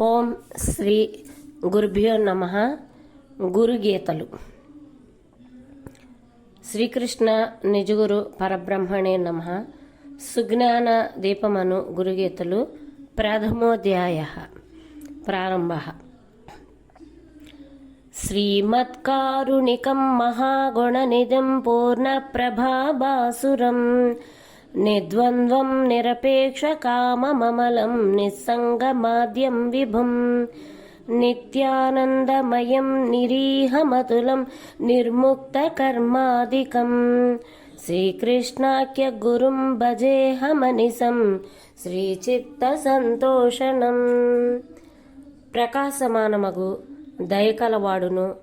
ఓం శ్రీ గురుభ్యో నమ. గురుగీతలు. శ్రీకృష్ణ నిజగురు పరబ్రహ్మణే నమ. సుజ్ఞాన దీపమను గురుగీతలు ప్రథమోధ్యాయ ప్రారంభ. శ్రీమత్కారుణికం మహాగుణనిధిం పూర్ణప్రభాబాసురం. నిర్ద్వంద్వం నిరపేక్షకామమమలం నిస్సంగమాద్యం విభుం నిత్యానందమయం నిరీహమతులం నిర్ముక్తకర్మాదికం శ్రీకృష్ణాఖ్య గురుం భజేహమనిసం శ్రీచిత్తసంతోషణం ప్రకాశమానమగు దయకలవాడును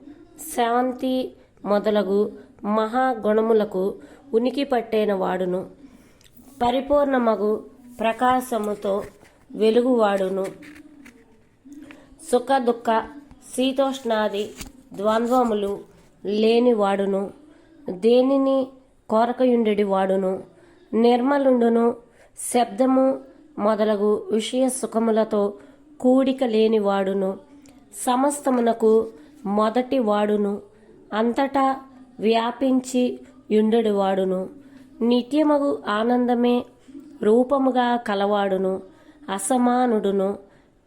శాంతి మొదలగు మహాగుణములకు ఉనికి పట్టేన వాడును పరిపూర్ణమగు ప్రకాశముతో వెలుగువాడును. సుఖ దుఃఖ శీతోష్ణాది ద్వంద్వములు లేనివాడును. దేనిని కోరకయుండెడి వాడును నిర్మలుండును. శబ్దము మొదలగు విషయ సుఖములతో కూడిక లేనివాడును. సమస్తమునకు మొదటి వాడును అంతటా వ్యాపించి యుండెడు వాడును నిత్యమగు ఆనందమే రూపముగా కలవాడును అసమానుడును.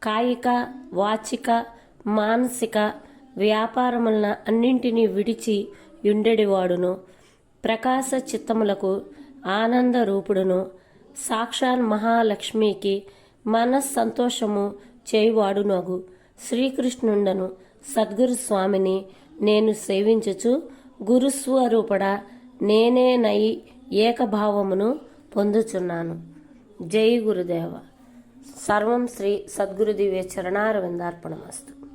కాయిక వాచిక మానసిక వ్యాపారములన అన్నింటినీ విడిచి యుండెడివాడును. ప్రకాశ చిత్తములకు ఆనంద రూపుడును. సాక్షాన్ మహాలక్ష్మికి మనస్సంతోషము చేయువాడునగు. శ్రీకృష్ణుండను సద్గురు స్వామిని నేను సేవించుచు గురుస్వరూపడ నేనే నై ఏకభావమును పొందుచున్నాను. జై గురుదేవ. సర్వం శ్రీ సద్గురుదివ్య చరణారవిందార్పణమస్తు.